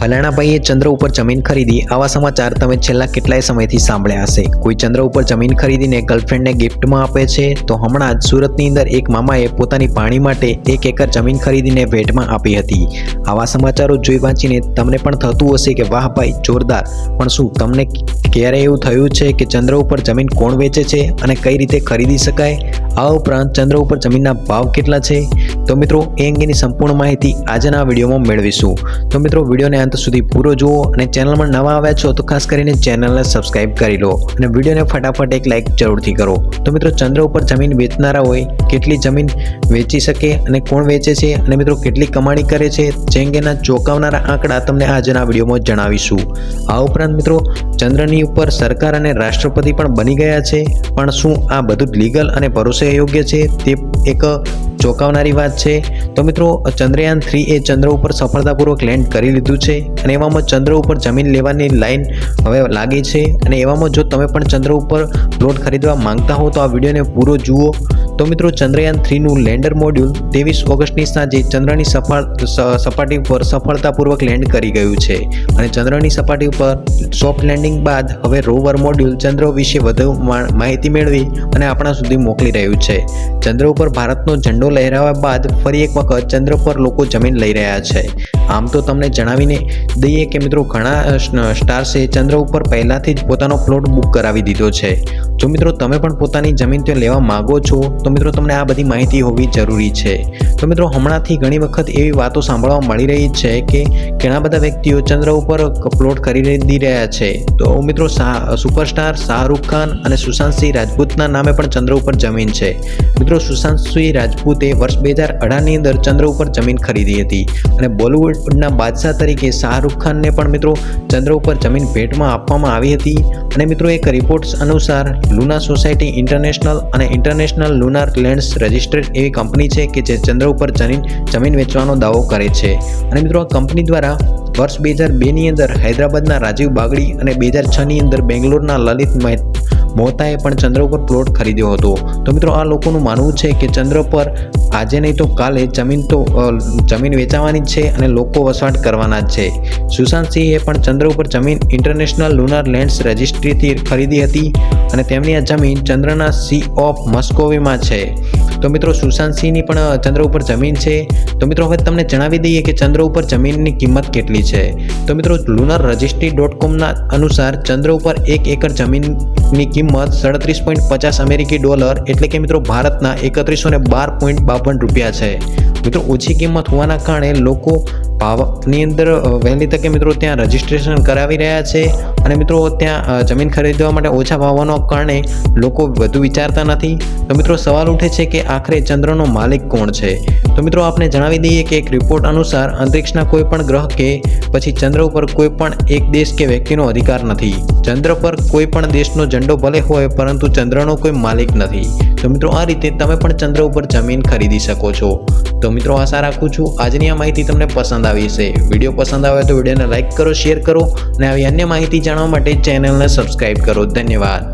ફલાણાભાઈએ ચંદ્ર ઉપર જમીન ખરીદી. આવા સમાચાર તમે છેલ્લા કેટલાય સમયથી સાંભળ્યા હશે. કોઈ ચંદ્ર ઉપર જમીન ખરીદીને ગર્લફ્રેન્ડને ગિફ્ટમાં આપે છે, તો હમણાં જ સુરતની અંદર એક મામાએ પોતાની પાણી માટે એક એકર જમીન ખરીદીને ભેટમાં આપી હતી. આવા સમાચારો જોઈ વાંચીને તમને પણ થતું હશે કે, વાહ ભાઈ, જોરદાર. પણ શું તમને ક્યારે એવું થયું છે કે ચંદ્ર ઉપર જમીન કોણ વેચે છે અને કઈ રીતે ખરીદી શકાય? આ ઉપરાંત ચંદ્ર ઉપર જમીનના ભાવ કેટલા છે? તો મિત્રો, એ અંગેની સંપૂર્ણ માહિતી આજના વિડીયોમાં મેળવીશું. તો મિત્રો, વિડીયોને અંત સુધી પૂરો જુઓ અને ચેનલમાં નવા આવ્યા છો તો ખાસ કરીને ચેનલને સબસ્ક્રાઇબ કરી લો અને વિડીયોને ફટાફટ એક લાઇક જરૂરથી કરો. તો મિત્રો ચંદ્ર ઉપર જમીન વેચનારા હોય, કેટલી જમીન વેચી શકે અને કોણ વેચે છે અને મિત્રો કેટલી કમાણી કરે છે, જે અંગેના ચોંકાવનારા આંકડા તમને આજના વિડીયોમાં જણાવીશું. આ ઉપરાંત મિત્રો ચંદ્રની ઉપર સરકાર અને રાષ્ટ્રપતિ પણ બની ગયા છે, પણ શું આ બધું લીગલ અને ભરોસે યોગ્ય છે તે એક ચોંકાવનારી વાત છે. તો મિત્રો, ચંદ્રયાન થ્રી એ ચંદ્ર ઉપર સફળતાપૂર્વક લેન્ડ કરી લીધું છે અને એવામાં ચંદ્ર ઉપર જમીન લેવાની લાઇન હવે લાગી છે. અને એવામાં જો તમે પણ ચંદ્ર ઉપર પ્લોટ ખરીદવા માંગતા હો તો આ વિડીયોને પૂરો જુઓ. તો મિત્રો ચંદ્રયાન થ્રીનું લેન્ડર મોડ્યુલ ત્રેવીસ ઓગસ્ટની સાંજે ચંદ્રની સપાટી ઉપર સફળતાપૂર્વક લેન્ડ કરી ગયું છે. અને ચંદ્રની સપાટી ઉપર સોફ્ટ લેન્ડિંગ બાદ હવે રોવર મોડ્યુલ ચંદ્ર વિશે વધુ માહિતી મેળવી અને આપણા સુધી મોકલી રહ્યું છે. ચંદ્ર ઉપર ભારતનો ઝંડો લહેરાવ્યા બાદ ફરી એક વખત ચંદ્ર પર લોકો જમીન લઈ રહ્યા છે. આમ તો તમને જણાવીને દઈએ કે મિત્રો ઘણા સ્ટાર્સે ચંદ્ર ઉપર પહેલાથી જ પોતાનો પ્લોટ બુક કરાવી દીધો છે. જો મિત્રો તમે પણ પોતાની જમીન ત્યાં લેવા માગો છો તો મિત્રો તમને આ બધી માહિતી હોવી જરૂરી છે. તો મિત્રો હમણાંથી ઘણી વખત એવી વાતો સાંભળવા મળી રહી છે કે ઘણા બધા વ્યક્તિઓ ચંદ્ર ઉપર અપલોડ પ્લોટ ખરીદી રહ્યા છે. તો મિત્રો સુપરસ્ટાર શાહરૂખ ખાન અને સુશાંતસિંહ રાજપૂતના નામે પણ ચંદ્ર ઉપર જમીન છે. મિત્રો સુશાંત સિંહ રાજપૂતે વર્ષ બે હજાર અઢારની અંદર ચંદ્ર ઉપર જમીન ખરીદી હતી. અને બોલિવૂડના બાદશાહ તરીકે શાહરૂખ ખાનને પણ મિત્રો ચંદ્ર ઉપર જમીન ભેટમાં આપવામાં આવી હતી. અને મિત્રો એક રિપોર્ટ્સ અનુસાર લુના સોસાયટી ઇન્ટરનેશનલ અને ઇન્ટરનેશનલ લુનાર લેન્ડ્સ રજિસ્ટર્ડ એવી કંપની છે કે જે ચંદ્ર ઉપર જમીન જમીન વેચવાનો દાવો કરે છે. અને મિત્રો આ કંપની દ્વારા વર્ષ બે હજાર બેની અંદર હૈદરાબાદના રાજીવ બાગડી અને બે હજાર છની અંદર બેંગ્લોરના લલિત મહેત મોહતાએ પણ ચંદ્ર ઉપર પ્લોટ ખરીદ્યો હતો. તો મિત્રો, આ લોકોનું માનવું છે કે ચંદ્ર પર આજે નહીં તો કાલે જમીન તો જમીન વેચાવાની જ છે અને લોકો વસવાટ કરવાના જ છે. સુશાંત સિંહે પણ ચંદ્ર ઉપર જમીન ઇન્ટરનેશનલ લુનાર લેન્ડ્સ રજિસ્ટ્રીથી ખરીદી હતી અને તેમની આ જમીન ચંદ્રના સી ઓફ મસ્કોવીમાં છે. તો મિત્રો, સુશાંત સિંહની પણ ચંદ્ર ઉપર જમીન છે. તો મિત્રો, હવે તમને જણાવી દઈએ કે ચંદ્ર ઉપર જમીનની કિંમત કેટલી છે. તો મિત્રો લુનર રજિસ્ટ્રી ડોટ કોમના અનુસાર ચંદ્ર ઉપર એક એકર જમીનની કિંમત સાડત્રીસ પોઈન્ટ પચાસ અમેરિકી ડોલર, એટલે કે મિત્રો ભારતના એકત્રીસો ને બાર પોઈન્ટ બાવન રૂપિયા છે. મિત્રો ઓછી કિંમત હોવાના કારણે લોકો ભાવની અંદર વહેલી તકે મિત્રો ત્યાં રજિસ્ટ્રેશન કરાવી રહ્યા છે અને મિત્રો ત્યાં જમીન ખરીદવા માટે ઓછા ભાવવાનો કારણે લોકો વધુ વિચારતા નથી. તો મિત્રો સવાલ ઉઠે છે કે આખરે ચંદ્રનો માલિક કોણ છે? તો મિત્રો આપણે જણાવી દઈએ કે એક રિપોર્ટ અનુસાર અંતરિક્ષના કોઈ પણ ગ્રહ કે પછી ચંદ્ર ઉપર કોઈ પણ એક દેશ કે વ્યક્તિનો અધિકાર નથી. ચંદ્ર પર કોઈ પણ દેશનો ઝંડો ભલે હોય પરંતુ ચંદ્રનો કોઈ માલિક નથી. તો મિત્રો આ રીતે તમે પણ ચંદ્ર ઉપર જમીન ખરીદી શકો છો. તો મિત્રો આશા રાખું છું આજની આ માહિતી તમને પસંદ આવી છે વીડિયો પસંદ આવે તો વિડીયોને લાઇક કરો, શેર કરો અને આવી અન્ય માહિતી જાણવા માટે ચેનલને સબસ્ક્રાઈબ કરો. ધન્યવાદ.